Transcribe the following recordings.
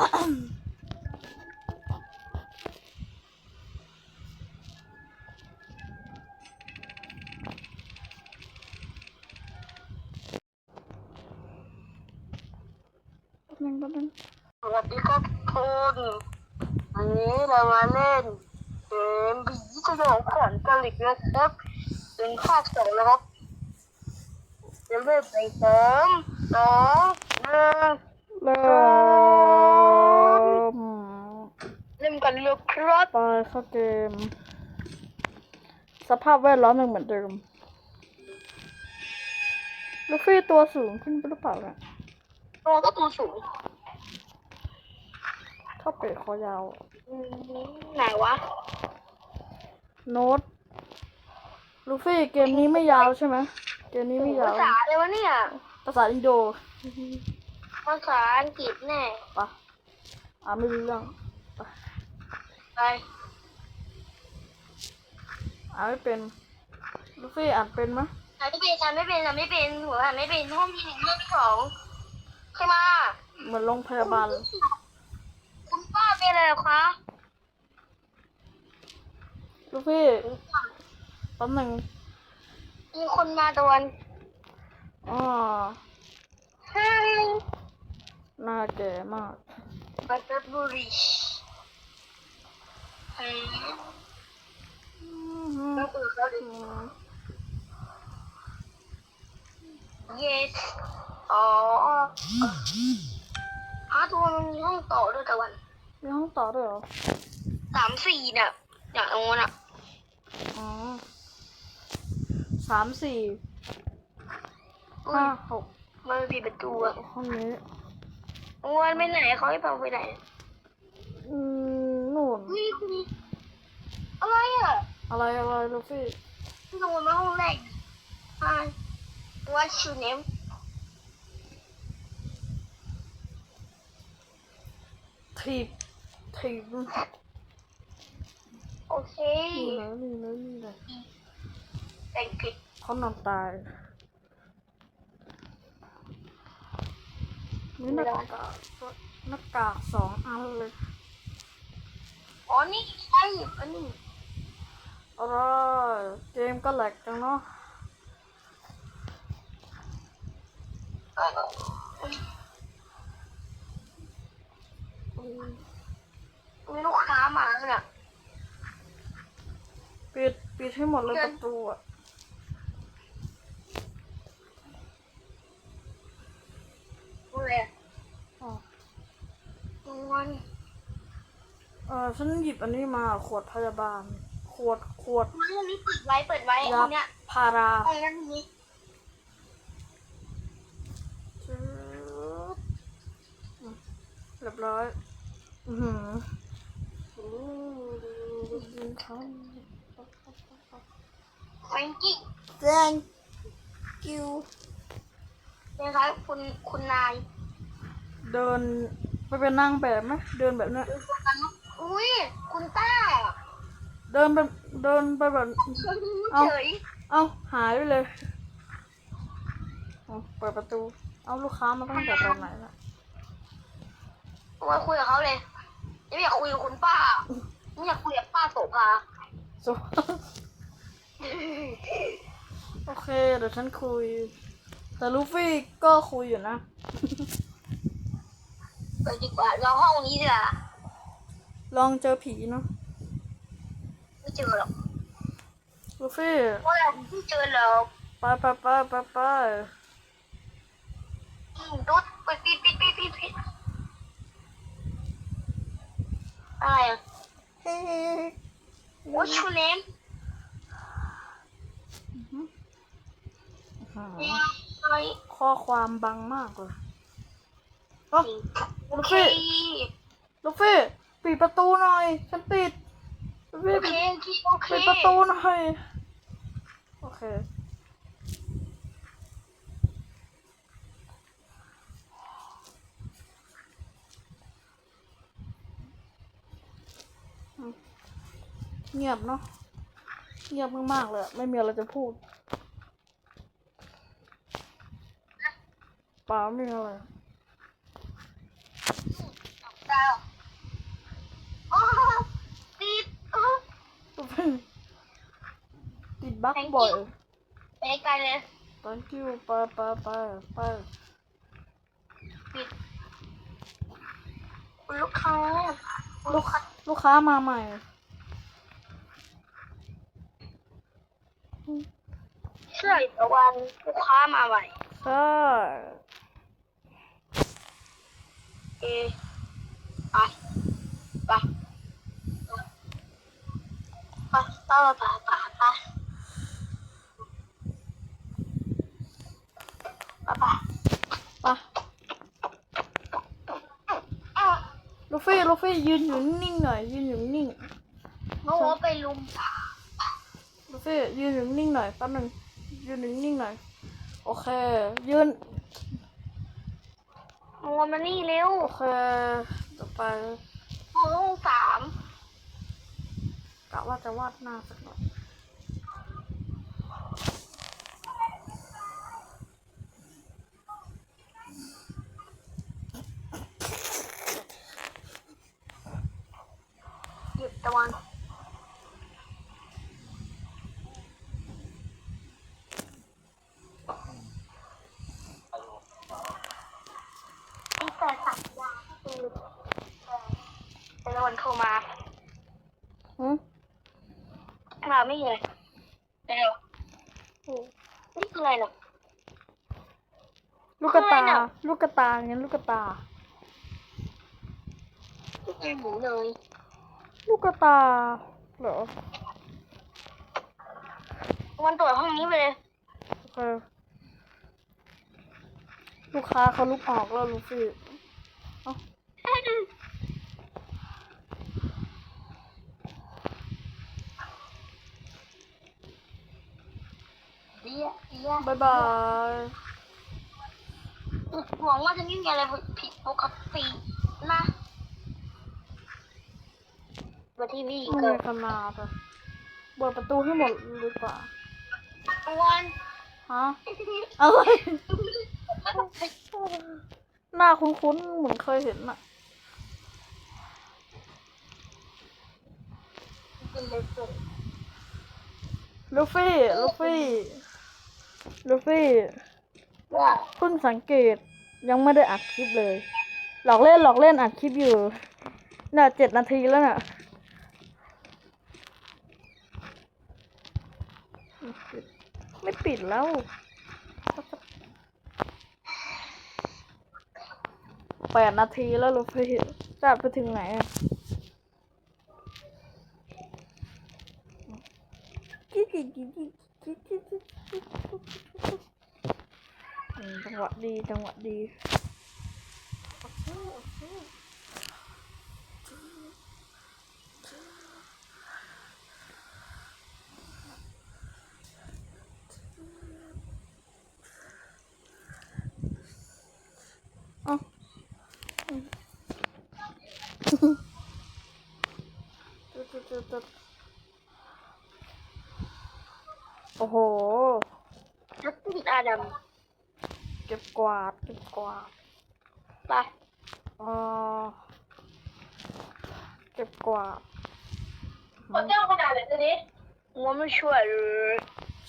นึงแป๊บนึงสวัสดีครับทุกคนวันนี้เรามาเล่นเกมผีสยองขวัญกะลิกนะครับเป็นภาคสองนะครับจะเริ่มไปสามสองหนึ่งเริ่ม เริ่มกันเลยค รับไปเข้าเกม สภาพแวดล้อมยังเหมือนเดิม ลูฟี่ตัวสูงขึ้นหรือเปล่าเนี่ยตัวก็ตัวสูงถ้าเป็ดคอยาว อืมไหนวะ โน้ต ลูฟี่เกมนี้ไม่ยาวใช่ไหมเกมนี้ไม่ยาภาว ษาอะไรวะเนี่ย ภาษาอินโดภาษาอังกฤษแน่ ปะอ่านไม่รู้เรื่องปะ ไปอ่านไม่เป็นลูฟี่อ่านเป็นไหมอ่านไม่เป็นอ่านไม่เป็นอ่านไม่เป็นหัวอ่านไม่เป็นห้องที่หนึ่งห้องที่สองใช่ไหมเหมือนโรงพยาบาลเลยคุณป้าเป็นอะไรเหรอคะลูฟี่แป๊บหนึ่งมีคนมาตะวันอ๋อใช่หน้าแก่มาก บัตเตอร์บุรีเฮ้ย อืม ก็คือเขาดิ อืม yes อ๋อฮะตัวมันมีห้องต่อด้วยตะวัน มีห้องต่อด้วยเหรอสามสี่เนี่ยอย่างโน้นอะอ๋อสามสี่อุ้ห้ายหกมันปิดประตูอะห้องนี้วันไปไหนเขาให้พังไปไหน อืม นู่นอุ้ยคุณอะไรอะอะไรอะไรลูฟี่ที่โดนมาห้องแรก Hi what's your name ถีบถีบโอเคนี่นะนี่นะนี่นะ thank you เขานอนตายนี่หน้ากากหน้ากากสองอันเลย อ๋อนี่ใช่อันนี้อะไรเกมก็แหลกจังเนาะเอ่อมีลูกค้ามาแล้วเนี่ยปิดปิดให้หมดเลยประตูอะดูเลยอ๋อดูวัน เออฉันหยิบอันนี้มาขวดพยาบาล ขวดขวดวันนี้เปิดไว้เปิดไว้ยาห้องเนี้ยพาราห้องนั้นนี้จืดอืมเรียบร้อย อือหืออืมยิงเขา thank you thank you เป็นครับคุณคุณนาย เดินไปเป็นนางแบบไหมเดินแบบเนี้ย อุ้ยคุณต้าเดินไปเดินไปแบบ เอ้าเฉยเอ้าหายไปเลยเอาเปิดประตู เอาลูกค้ามาตั้งแต่ตอนไหนล่ะมาคุยกับเขาเลยไม่อยากคุยกับคุณป้าไม่อยากคุยกับป้าโสภาโซโอเค เดี๋ยวฉันคุย แต่ลูฟี่ก็คุยอยู่นะ ไปดีกว่าเราห้องนี้ดีกว่า ลองเจอผีเนาะไม่เจอหรอกลูฟี่เพราะเราไม่เจอหรอกไปไปไปไปไปอืมตุ๊ดไปปิดปิดปิดปิดปิดอะไรอะ เฮ้ย What's your name อะไรข้อความบังมากเลยเอ้าโอลูกเคฟี่ลูฟี่ ปิดประตูหน่อย ฉันปิดลูฟี่โอเคปิดโอเคโอเคปิดประตูหน่อย โอเค เงียบเนาะ เงียบมากๆเลยอะไม่มีอะไรจะพูดเปล่าไม่มีอะไรดาวโอ้ ติดโอ้ลูฟี่ติดบั๊กบ่อย ไปไกลเลย thank you ไปไปไปไปปิดคุณลูกค้าคุณลูกค้าลูกค้ามาใหม่ เชื่ออีกวันลูกค้ามาใหม่ใช่เอไปไปไปไปไปไปไปไปไปไปลูฟี่ลูฟี่ยืนอยู่นิ่งๆหน่อยยืนอยู่นิ่งเมื่อวานไปลุมลูฟี่ยืนอยู่นิ่งๆหน่อยแป๊บหนึงยืนอยู่นิ่งๆหน่อยโอเค ยืนเมื่อวานมานี่เร็วโอเคต่อไป เมื่อวานสาม กะว่าจะวาดหน้าสักหน่อยหยุดตะวันตั้งแต่สัปดาห์คือเป็นวันโทรมา หืม เรา ไม่เห็นเร็วนี่คืออะไรเนาะลูกกระตาทำไมน่ะลูกกระตางั้นลูกกระตานี่คือหมูเลย ลูกกระตาเหรอวันตรวจห้องนี้ไปเลยโอเคลูกค้าเขาลุกออกแล้วลูฟี่เอ้า เดียเดีย บายบายหวังว่าจะไม่มีอะไรผิดปกตินะมาที่นี่ไม่ก็มีคำนาค่ะเปิดประตูให้หมดดีกว่าวันฮะอะไรหน้าคุ้นๆเหมือนเคยเห็นอะเป็นเลยสุดลูฟี่ ลูฟี่ ลูฟี่ว่าเพิ่งสังเกตยังไม่ได้อัดคลิปเลย หลอกเล่นหลอกเล่นอัดคลิปอยู่น่ะเจ็ดนาทีแล้วน่ะไม่ปิดแล้วแปดนาทีแล้วลูฟี่จะไปถึงไหนอะอืม จังหวะดีจังหวะดีเอ้าตึ๊ดตึ๊ดตึ๊ดตึ๊ด โอ้โห นักติดอาดเก็บกวาด เก็บกวาดไปเออเก็บกวาด คนเจ้าขนาดไหนตัวนี้หัวไม่ช่วย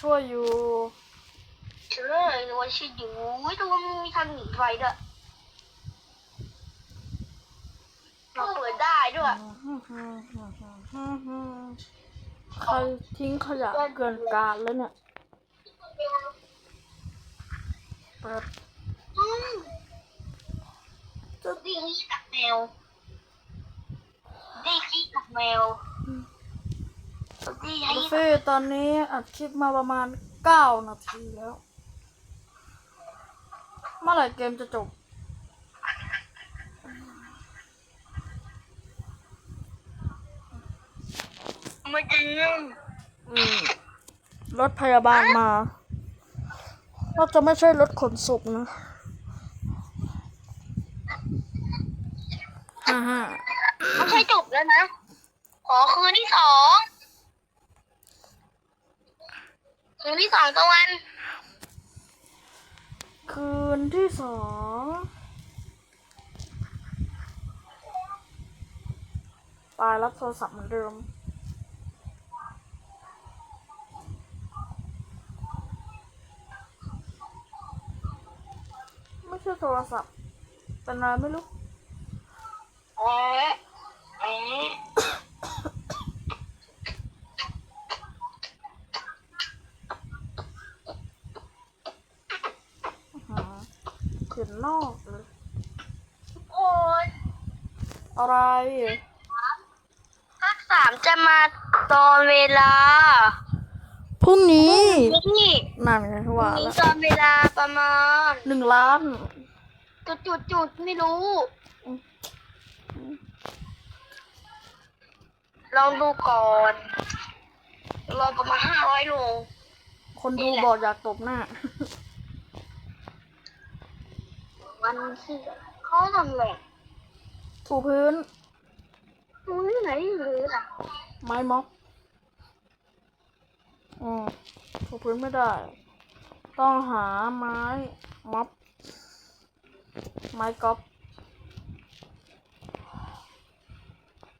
ช่วยอยู่ เออหนูว่ชิดอยู่วยตัวมันมีทางหนีไฟด้วยเราเปิดได้ด้วย ใครทิ้งขยะเกินการแล้วเนี่ยเปิดอืมจะดีขี้กับแมวดีขี้กับแมวดีให้ลูฟี่ตอนนี้อัดคลิปมาประมาณเก้านาทีแล้ว เมื่อไหร่เกมจะจบ มันจะนึ่งอืมรถพยาบาลมาน่าจะไม่ใช่รถขนศพนะฮ่าฮ่าไม่ใช่จบแล้วนะ ขอคืนที่สองคืนที่สองตะวัน คืนที่สองปลายรับโทรศัพท์เหมือนเดิม ไม่ใช่โทรศัพท์เป็นอะไรไม่รู้เอ๊ะเอ๊ะหาเขียนนอกเลยโอ้ยอะไรภาคสามจะมาตอนเวลา รุ่งนี้ นี่นั่นไงว่ามีแล้วตอนเวลาประมาณหนึ่งล้าน จุดจุดจุดๆๆไม่รู้ ลองดูก่อนรอประมาณห้าร้อยโล คนดูบอกอยากตบหน้า วันที่เขาทำอะไรถูพื้นดูที่ไหนหรืออะ ไม้ม็อบ อืมถูพื้นไม่ได้ ต้องหาไม้ม็อบไม้ก๊อฟ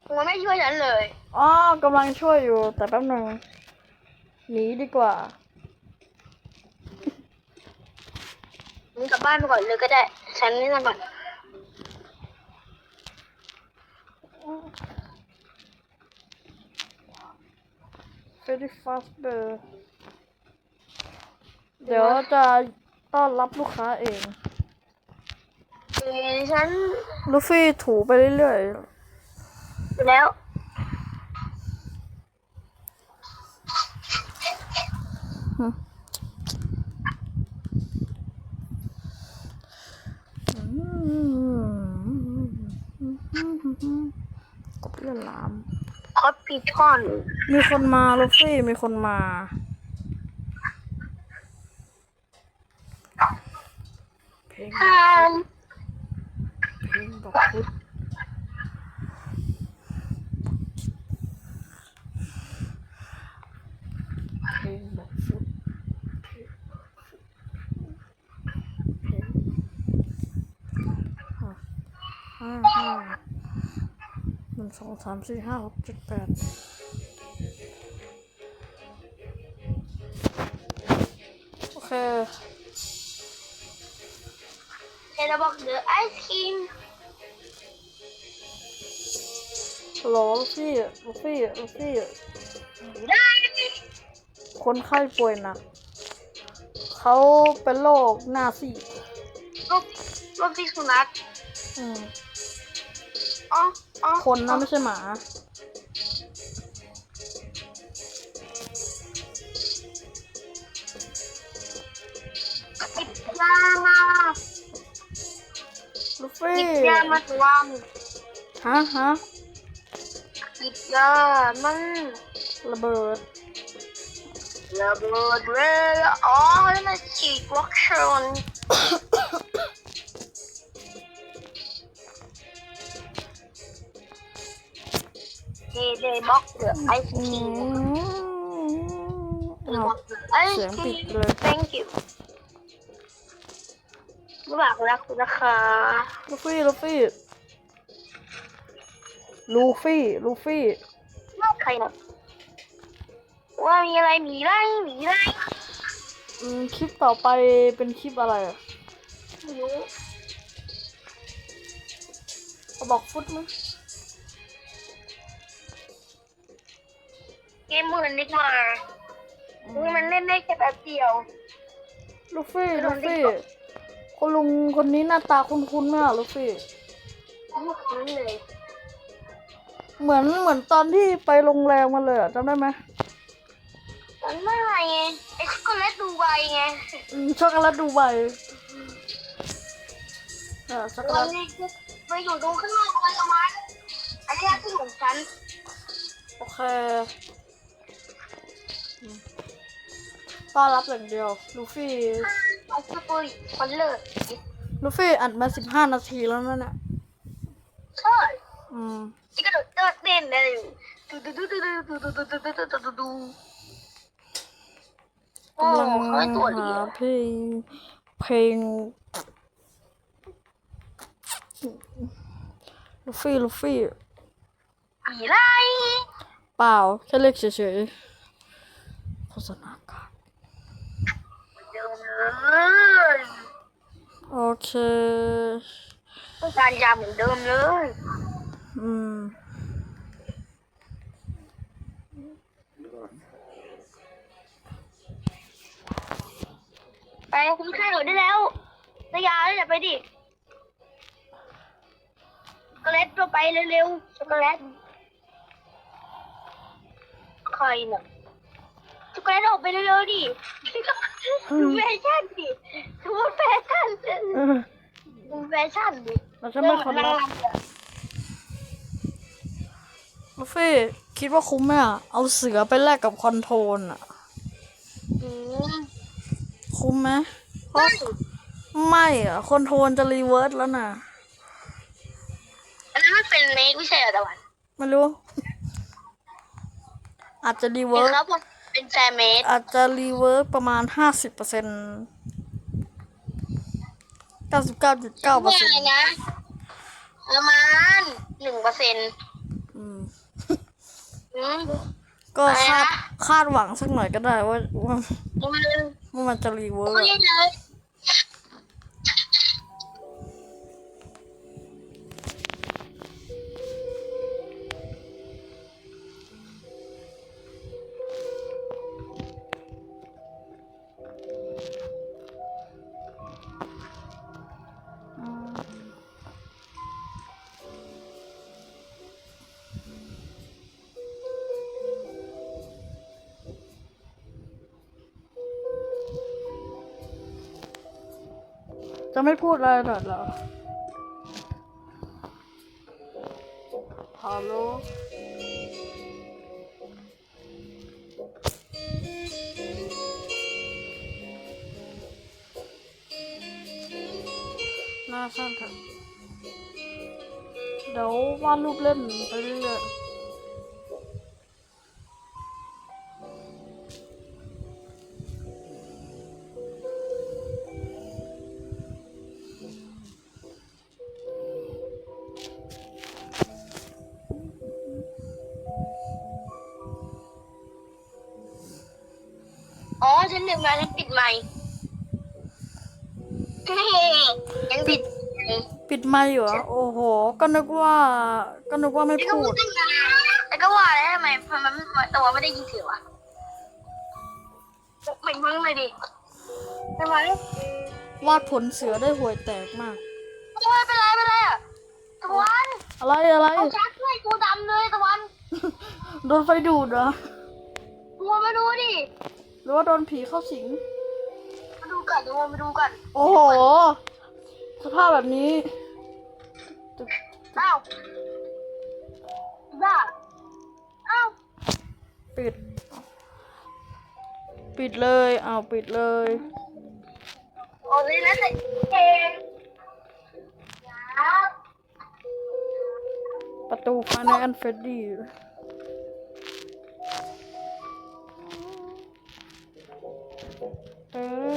หัวไม่ช่วยฉันเลยอ๋อกำลังช่วยอยู่แต่แป๊บหนึ่งหนีดีกว่ามึงกลับบ้านไปก่อนเลยก็ได้ ฉันนี่นะก่อน เฟรดี้ฟาสเบอร์เดี๋ยวจะต้อนรับลูกค้าเองเอ้ยฉันลูฟี่ถูไปเรื่อยไปแล้วๆกบเลื่อนลาม คอปปี้ช่อน มีคนมาลูฟี่มีคนมา เพลงทานเพลงบอกพุทธเพลงบอกพุทธเพลงห้าห้าห้าหนึ่ง สองสามสี่ห้าหกเจ็ดแปดโอเค เทเลบอกเดอไอศครีมฮัลโหลลูฟี่ลูฟี่ลูฟี่ได้คนไข้ป่วยหนักเขาเป็นโรคหน้าซีดรูปรูปที่สุนัขอืมอ๋ออ๋อ คนนะไม่ใช่หมาหยิบยามาลูหฟี่ยิบยามาตัวงฮะฮะหยิบยามันระเบิดระเบิดเลยอ๋อแล้วมันฉีดวัคซีน เทเลบอกเดอไอศอืครีมมเอาไอเสีศยงคปิรีดมเลย thank you ไม่บอกรักคุณนะคะลูฟี่ ลูฟี่ ลูฟี่ ลูฟี่ ไม่ใครนะว่ามีอะไรมีไรมีไรอืม คลิปต่อไปเป็นคลิปอะไรอะไม่รู้เขาบอกฟุตมั้ย เกมมือนิดมาอุ้ยมันเล่นได้แค่แป๊บเดียว ลูฟี่โดลูนฟี่ TikTok คุณลุงคนนี้หน้าตาคุ้นๆไหมอะลูฟี่ไม่คุ้นเลยเหมือนเหมือนตอนที่ไปโรงแรมกันเลยอะจำได้ไหมมันไม่ไงไอ้ช็อกโกแลตดูไบไงอืมช็อกโกแลตดูไบเออช็อกโกตอแลนตนี้ไปอยู่ตรงข้างนอกเลยเอามาอันนี้ที่ของฉัน โอเค ต้อนรับอย่างเดียว ลูฟี่ เอาสปูริคอนเลอร์ลูฟี่อัดมาสิบห้านาทีแล้วนั่นน่ะใช่อืมที่กระโดดเต้นเต้นได้อยู่ดูดูดูดูดูดูดูดูดูดูดูดูโอ้กำลังเขาตัวเดีหายวเพลงเพลงลูฟี่ลูฟี่ผีไล่เปล่า แค่เรียกเฉยๆโฆษณาการ เดิมเลยโอเคต้องการยาเหมือนเดิมเลย อืม ไปคุณค่าหนูได้แล้วได้ยาแล้วอย่าไปดิช็อกโกแลตตัวไปเร็วๆช็อกโกแลตใครน่ะช็อกโกแลตออกไปเร็วๆดิดู แฟชั่นดิดูแฟชั่นดูแฟชั่นดิเราจะไม่คนละลูฟี่คิดว่าคุ้มไหมอะ เอาเสือไปแลกกับคอนโทรลอะอืมคุ้มไหมเพราะไม่ไม่อะคอนโทรลจะรีเวิร์สแล้วนะอันนั้นมันเป็นเมคไม่ใช่เหรอตะวันไม่รู้ อาจจะรีเป็เวินร์สครับผม เป็นแฟร์เมดอาจจะรีเวิร์สประมาณห้าสิบเปอร์เซ็นเก้าสิบเก้าจุดเก้าเปอร์ว่าเซ็นอะไรต์นะ ประมาณหนึ่งเปอร์เซ็นต์อืมอืมก็อะไรคาดนะคาดหวังสักหน่อยก็ได้ว่าว่ามันว่ามันจะรีเวิร์ส จะไม่พูดอะไรหน่อยหรอฮัลโหลน่าช่างเถอะเดี๋ยววาดรูปเล่นไปเรื่อยๆ อ๋อฉันลืมมาฉันปิดไมค์เฮ้ยังปิดไมค์ปิดไมค์อยู่เหรอโอ้โห ก็นึกว่า ก็นึกว่าไม่แล้วก็พูพูดดตั้งนานแล้วก็ว่าแล้วทำไมทำไมไม่ตัวไม่ได้ยินเสียงวะเหมือนมึงเลยดิทำไมวาดผลเสือได้ห่วยแตกมากโอ้ยเป็นไรเป็นไรอะตะวันอะไรอะไร เอาชักด้วยกูดำเลยตะวันโดนไฟดูดเหรอ กูมาดูดิห รือว่าโดนผีเข้าสิง มาดูกันดูมาดูกันโอ้โห สภาพแบบนี้อ้าวบ้าอ้าวปิด ปิดเลยอ้าวปิดเลยโอ้ยนั่นเองครับประตูฟาในอันเฟรดดี้ Mm-hmm.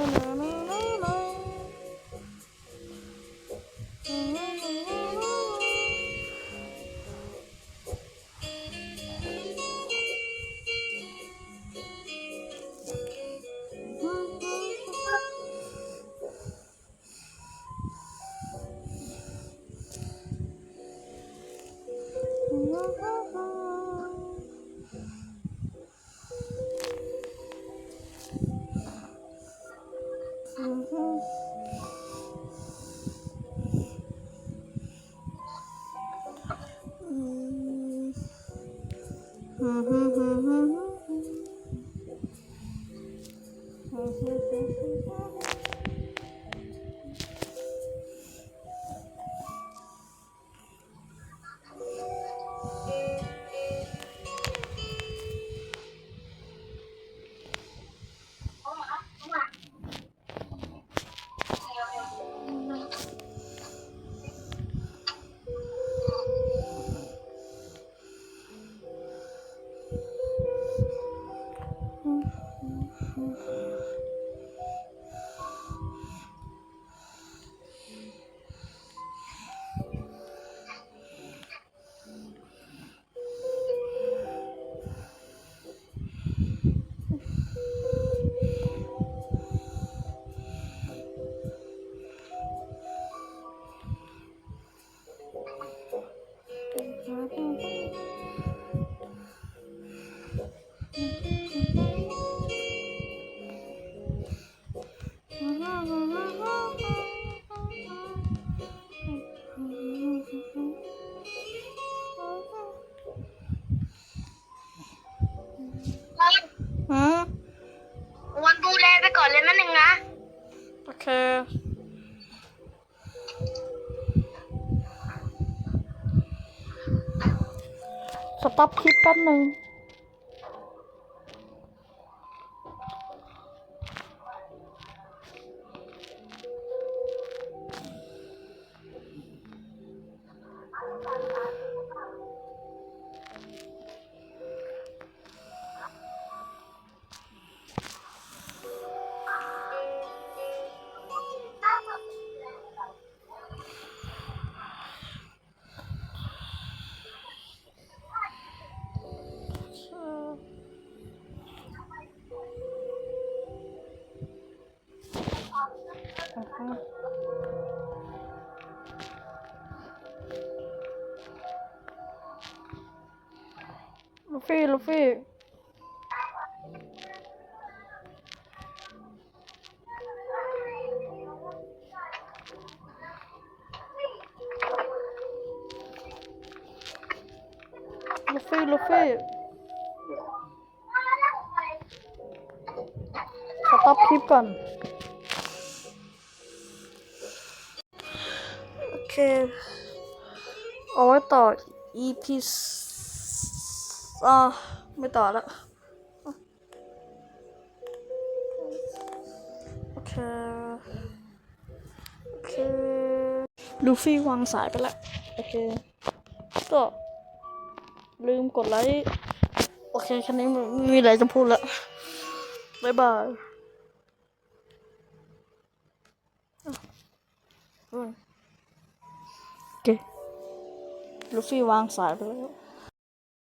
สต็อปคลิปแป๊บหนึ่ง ฟี่ลูฟี่ลูฟี่ลูฟี่สต็อปคลิปก่อน โอเค เอาไว้ต่อ EP สอ่าไม่ต่อแล้ว โอเค โอเค ลูฟี่วางสายไปแล้ว โอเค ก็ลืมกดไลค์ โอเค แค่นี้ไม่ไม่มีอะไรจะพูดแล้ว บ๊ายบายอืมโอเค ลูฟี่วางสายไปแล้ว